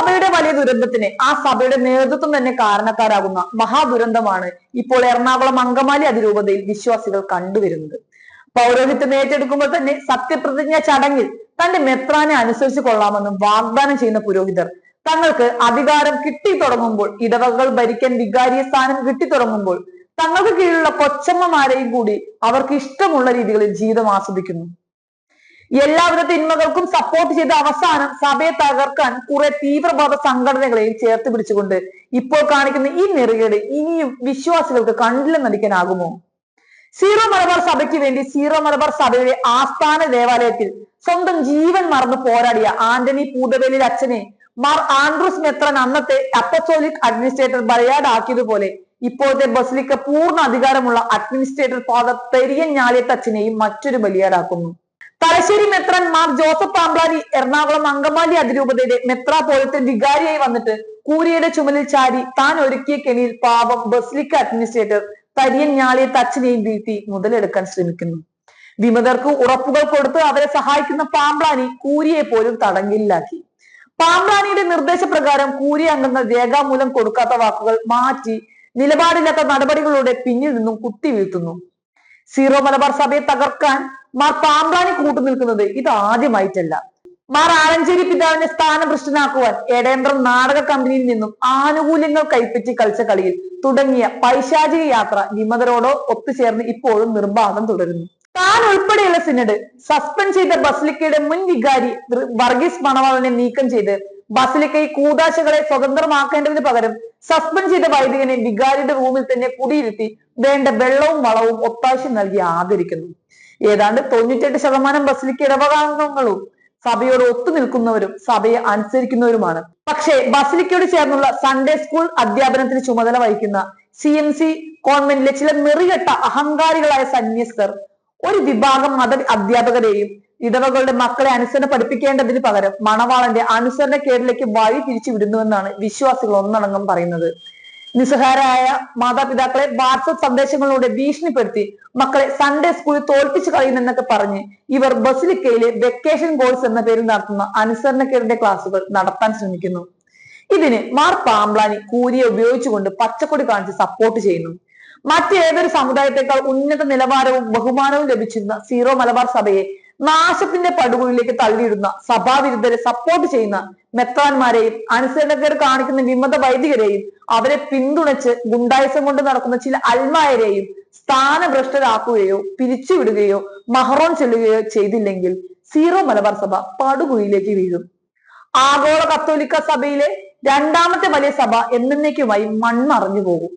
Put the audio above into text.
സഭയുടെ വലിയ ദുരന്തത്തിന് ആ സഭയുടെ നേതൃത്വം തന്നെ കാരണക്കാരാകുന്ന മഹാദുരന്തമാണ് ഇപ്പോൾ എറണാകുളം അങ്കമാലി അതിരൂപതയിൽ വിശ്വാസികൾ കണ്ടുവരുന്നത്. പൗരോഹിത്യം ഏറ്റെടുക്കുമ്പോൾ തന്നെ സത്യപ്രതിജ്ഞ ചടങ്ങിൽ തന്റെ മെത്രാനെ അനുസരിച്ച് കൊള്ളാമെന്നും വാഗ്ദാനം ചെയ്യുന്ന പുരോഹിതർ തങ്ങൾക്ക് അധികാരം കിട്ടി തുടങ്ങുമ്പോൾ ഇടവകകൾ ഭരിക്കാൻ വികാരിയ സ്ഥാനം കിട്ടി തുടങ്ങുമ്പോൾ തങ്ങൾക്ക് കീഴിലുള്ള കൊച്ചമ്മമാരെയും കൂടി അവർക്ക് ഇഷ്ടമുള്ള രീതികളിൽ ജീവിതം ആസ്വദിക്കുന്നു. എല്ലാവിധ തിന്മകൾക്കും സപ്പോർട്ട് ചെയ്ത് അവസാനം സഭയെ തകർക്കാൻ കുറെ തീവ്രവാദ സംഘടനകളെയും ചേർത്ത് പിടിച്ചുകൊണ്ട് ഇപ്പോൾ കാണിക്കുന്ന ഈ നെറുകേട് ഇനിയും വിശ്വാസികൾക്ക് കണ്ടില്ലെന്ന് നടിക്കാനാകുമോ? സീറോ മലബാർ സഭയ്ക്ക് വേണ്ടി സീറോ മലബാർ സഭയുടെ ആസ്ഥാന ദേവാലയത്തിൽ സ്വന്തം ജീവൻ മറന്ന് പോരാടിയ ആന്റണി പൂതവേലിൽ അച്ഛനെ മാർ ആൻഡ്രൂസ് മെത്രൻ അന്നത്തെ അപ്പസോലിക് അഡ്മിനിസ്ട്രേറ്റർ ബലയാടാക്കിയതുപോലെ ഇപ്പോഴത്തെ ബസിലിക്ക പൂർണ അധികാരമുള്ള അഡ്മിനിസ്ട്രേറ്റർ ഫാദർ പെരിയ ഞാളിയത്തച്ഛനെയും മറ്റൊരു ബലിയാടാക്കുന്നു. തലശ്ശേരി മെത്രൻ മാർ ജോസഫ് പാമ്പ്ലാരി എറണാകുളം അങ്കമാലി അതിരൂപതയുടെ മെത്രാപോലത്തെ വികാരിയായി വന്നിട്ട് കൂരിയുടെ ചുമലിൽ ചാരി താൻ ഒരുക്കിയ കെണിയിൽ പാപം ബസിലിക്ക അഡ്മിനിസ്ട്രേറ്റർ തരിയൻ ഞാളിയത്ത് അച്ഛനെയും വീഴ്ത്തി മുതലെടുക്കാൻ ശ്രമിക്കുന്നു. വിമതർക്ക് ഉറപ്പുകൾ കൊടുത്ത് അവരെ സഹായിക്കുന്ന പാമ്പ്ലാനി കൂരിയെ പോലും തടങ്കലിലാക്കി. പാമ്പ്ലാനിയുടെ നിർദ്ദേശപ്രകാരം കൂരി അംഗങ്ങൾ രേഖാമൂലം കൊടുക്കാത്ത വാക്കുകൾ മാറ്റി നിലപാടില്ലാത്ത നടപടികളുടെ പിന്നിൽ നിന്നും കുത്തിവീഴ്ത്തുന്നു. സീറോ മലബാർ സഭയെ തകർക്കാൻ മാർ പാമ്പ്ലാനി കൂട്ടുനിൽക്കുന്നത് ഇത് ആദ്യമായിട്ടല്ല. മാർ ആലഞ്ചേരി പിതാവിനെ സ്ഥാനഭ്രഷ്ടനാക്കുവാൻ എടേന്ദ്രം നാടക കമ്പനിയിൽ നിന്നും ആനുകൂല്യങ്ങൾ കൈപ്പറ്റി കളിച്ച കളിയിൽ തുടങ്ങിയ പൈശാചിക യാത്ര വിമതരോടോ ഒത്തുചേർന്ന് ഇപ്പോഴും നിർബാധം തുടരുന്നു. താൻ ഉൾപ്പെടെയുള്ള സിനഡ് സസ്പെൻഡ് ചെയ്ത ബസ്ലിക്കയുടെ മുൻ വികാരി വർഗീസ് മണവാളനെ നീക്കം ചെയ്ത് ബസിലിക്കയിൽ കൂതാശകളെ സ്വതന്ത്രമാക്കേണ്ടതിന് പകരം സസ്പെൻഡ് ചെയ്ത വൈദികനെ വികാരിയുടെ റൂമിൽ തന്നെ കുടിയിരുത്തി വേണ്ട വെള്ളവും വളവും ഒത്താശ നൽകി ആദരിക്കുന്നു. ഏതാണ്ട് തൊണ്ണൂറ്റെട്ട് ശതമാനം ബസിലേക്ക് ഇടവകാംഗങ്ങളും സഭയോട് ഒത്തുനിൽക്കുന്നവരും സഭയെ അനുസരിക്കുന്നവരുമാണ്. പക്ഷേ ബസിലിക്കയോട് ചേർന്നുള്ള സൺഡേ സ്കൂൾ അധ്യാപനത്തിന് ചുമതല വഹിക്കുന്ന സി എം സി കോൺവെന്റിലെ ചില നെറികെട്ട അഹങ്കാരികളായ സന്യസ്തർ ഒരു വിഭാഗം മത അധ്യാപകരെയും ഇടവകളുടെ മക്കളെ അനുസരണ പഠിപ്പിക്കേണ്ടതിന് പകരം മണവാളന്റെ അനുസരണക്കേടിലേക്ക് വഴി തിരിച്ചു വിടുന്നുവെന്നാണ് വിശ്വാസികൾ ഒന്നടങ്കം പറയുന്നത്. നിസ്സഹാരായ മാതാപിതാക്കളെ വാട്സപ്പ് സന്ദേശങ്ങളിലൂടെ ഭീഷണിപ്പെടുത്തി മക്കളെ സൺഡേ സ്കൂളിൽ തോൽപ്പിച്ചു കളയുമെന്നൊക്കെ പറഞ്ഞ് ഇവർ ബസിലിക്കയിലെ വെക്കേഷൻ കോഴ്സ് എന്ന പേരിൽ നടത്തുന്ന അനുസരണക്കേടിന്റെ ക്ലാസുകൾ നടത്താൻ ശ്രമിക്കുന്നു. ഇതിന് മാർ പാമ്പ്ലാനി കൂരിയെ ഉപയോഗിച്ചുകൊണ്ട് പച്ചക്കൊടി കാണിച്ച് സപ്പോർട്ട് ചെയ്യുന്നു. മറ്റേതൊരു സമുദായത്തെക്കാൾ ഉന്നത നിലവാരവും ബഹുമാനവും ലഭിച്ചിരുന്ന സീറോ മലബാർ സഭയെ നാശത്തിന്റെ പടുകുഴിയിലേക്ക് തള്ളിയിടുന്ന സഭാവിരുദ്ധരെ സപ്പോർട്ട് ചെയ്യുന്ന മെത്രാന്മാരെയും അനുസരണക്കേട് കാണിക്കുന്ന വിമത വൈദികരെയും അവരെ പിന്തുണച്ച് ഗുണ്ടായുസം കൊണ്ട് നടക്കുന്ന ചില അൽമായരെയും സ്ഥാനഭ്രഷ്ടരാക്കുകയോ പിരിച്ചുവിടുകയോ മഹറോൺ ചെല്ലുകയോ ചെയ്തില്ലെങ്കിൽ സീറോ മലബാർ സഭ പടുകുഴിയിലേക്ക് വീഴും. ആഗോള കത്തോലിക്ക സഭയിലെ രണ്ടാമത്തെ വലിയ സഭ എന്നേക്കുമായി മൺമറഞ്ഞു പോകും.